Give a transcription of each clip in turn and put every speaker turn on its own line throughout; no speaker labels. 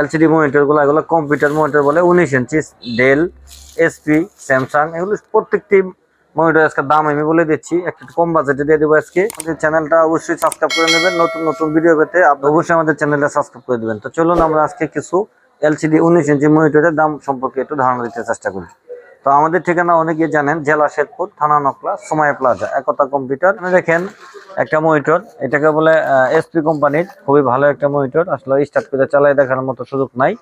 LCD মনিটরগুলো এগুলো computer monitor বলে উনিশ ইঞ্চি ডেল এসপি স্যামসাং এগুলো প্রত্যেকটি মনিটর আজকে দাম আমি বলে দিচ্ছি। একটু কম বাজেটে দিয়ে দেবো আজকে। আমাদের চ্যানেলটা অবশ্যই সাবস্ক্রাইব করে নেবেন। নতুন নতুন ভিডিও পেতে আপনি অবশ্যই আমাদের চ্যানেলটা সাবস্ক্রাইব করে দেবেন। তো চলুন আমরা আজকে কিছু এলসিডি উনিশ ইঞ্চি মনিটরের দাম সম্পর্কে একটু ধারণা দিতে চেষ্টা করি। তো আমাদের ঠিকানা অনেকে জানেন, জেলা শেরপুর, থানা নকলা সময় প্লাজা একতা কম্পিউটার দেখেন একটা মনিটর এটাকে বলে এসপি কোম্পানির খুবই ভালো একটা মনিটর আসলে স্টার্ট করে চালাই দেখার মতো সুযোগ নাই।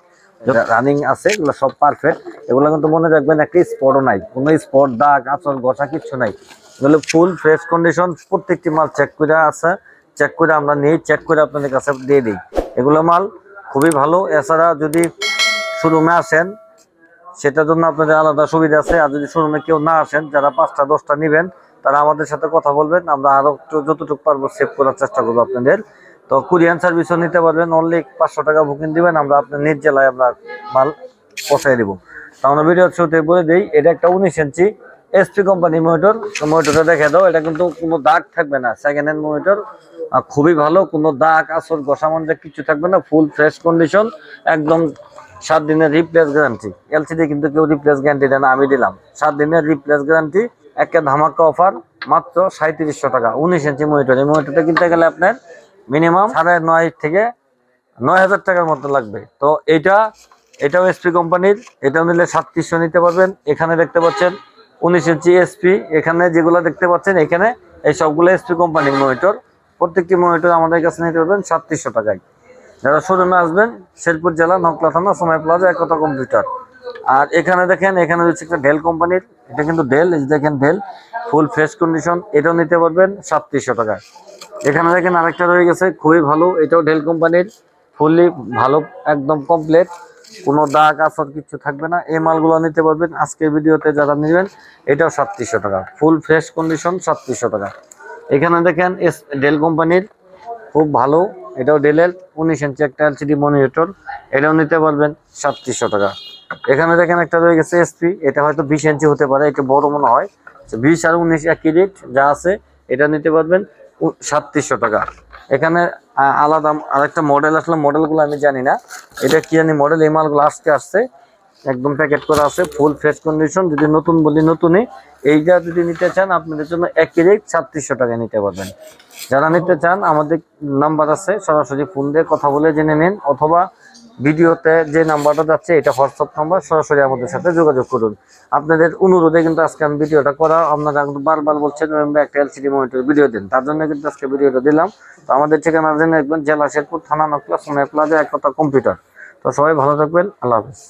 রানিং আছে এগুলো সব পারফেক্ট এগুলো কিন্তু মনে রাখবেন একটা স্পটও নাই। কোনো স্পট দাগ আচল ঘষা কিচ্ছু নাই। এগুলো ফুল ফ্রেশ কন্ডিশন প্রত্যেকটি মাল চেক করে আছে। চেক করে আমরা নিই চেক করে আপনাদের কাছে দিয়ে দিই। এগুলো মাল খুবই ভালো। এছাড়া যদি শোরুমে আসেন সেটার জন্য আপনাদের আলাদা সুবিধা আছে। আর যদি শোরুমে কেউ না আসেন যারা পাঁচটা দশটা নেবেন তারা আমাদের সাথে কথা বলবেন, আমরা আরও একটু যতটুকু পারব সেভ করার চেষ্টা করব আপনাদের। তো কুরিয়ান সার্ভিসও নিতে পারবেন অনলি পাঁচশো টাকা বুকিং দিবেন, আমরা আপনার নিজ জেলায় আমরা মাল পৌঁছাই দিব। তো আমরা ভিডিও শুরুতে বলে দিই, এটা একটা উনিশ ইঞ্চি এসপি কোম্পানি মনিটর মনিটরটা দেখে দাও, এটা কিন্তু কোনো দাগ থাকবে না সেকেন্ড হ্যান্ড মনিটর খুবই ভালো, কোনো দাগ আসর ঘষা মঞ্জা কিছু থাকবে না ফুল ফ্রেশ কন্ডিশন একদম সাত দিনের রিপ্লেস গ্যারান্টি এলসিডি কিন্তু কেউ রিপ্লেস গ্যারান্টি দেয় না, আমি দিলাম। সাত দিনের রিপ্লেস গ্যারান্টি একটা ধামাকা অফার, মাত্র সাঁত্রিশশো টাকা। উনিশ ইঞ্চি মনিটর এই মনিটরটা কিনতে গেলে আপনার মিনিমাম সাড়ে নয় থেকে নয় হাজার টাকার মতো লাগবে। তো এইটা এটাও এসপি কোম্পানির এটাও নিলে সাতত্রিশশো নিতে পারবেন। এখানে দেখতে পাচ্ছেন উনিশ ইঞ্চি এসপি এখানে যেগুলো দেখতে পাচ্ছেন, এখানে এই সবগুলো এসপি কোম্পানির মনিটর প্রত্যেকটি মনিটর আমাদের কাছে নিতে পারবেন সাতত্রিশশো টাকায়। যারা শোরুমে আসবেন, শেরপুর জেলা নকলা থানা সময় প্লাজা একতা কম্পিউটার আর এখানে দেখেন, এখানে হচ্ছে একটা ডেল কোম্পানির, এটা কিন্তু ডেল দেখেন ডেল ফুল ফ্রেশ কন্ডিশন এটাও নিতে পারবেন সাতত্রিশশো টাকা এখানে দেখেন আরেকটা রয়ে গেছে, খুবই ভালো, এটাও ডেল কোম্পানির ফুললি ভালো, একদম কমপ্লিট কোনো দাগ আসর কিছু থাকবে না, এই মালগুলো নিতে পারবেন আজকের ভিডিওতে যারা নেবেন, এটাও সাতত্রিশশো টাকা। ফুল ফ্রেশ কন্ডিশন সাতত্রিশশো টাকা। এখানে দেখেন এস ডেল কোম্পানির, খুব ভালো, এটাও ডেলের উনিশ ইঞ্চি একটা এলসিডি মনিটর এটাও নিতে পারবেন সাতত্রিশশো টাকা। এখানে দেখেন একটা রয়ে গেছে এসপি এটা হয়তো বিশ ইঞ্চি হতে পারে এটা বড় মনে হয়। বিশ আর উনিশ একই রেট যা আছে, এটা নিতে পারবেন সাতত্রিশশো টাকা। এখানে আলাদা আরেকটা মডেল আসলে মডেলগুলো আমি জানি না। এটা কি জানি মডেল এই মালগুলো আজকে আসছে। একদম প্যাকেট করা আছে ফুল ফ্রেশ কন্ডিশন যদি নতুন বলি নতুনই। এইটা যদি নিতে চান, আপনাদের জন্য একই রেট ছাত্রিশশো টাকায় নিতে পারবেন। যারা নিতে চান, আমাদের নাম্বার আছে, সরাসরি ফোন দিয়ে কথা বলে জেনে নিন, অথবা ভিডিওতে যে নাম্বারটা যাচ্ছে, এটা হোয়াটসঅ্যাপ নাম্বার, সরাসরি আমাদের সাথে যোগাযোগ করুন। আপনাদের অনুরোধে কিন্তু আজকে আমি ভিডিওটা করা, আপনারা বারবার বলছেন "ওই একটা এলসিডি মনিটর ভিডিও দিন। তার জন্য কিন্তু আজকে ভিডিওটা দিলাম। তো আমাদের ঠিকানা জেনে রাখবেন, জেলা শেরপুর, থানা নকলা সোনা প্লাজা কথা কম্পিউটার। তো সবাই ভালো থাকবেন, আল্লাহ হাফিজ।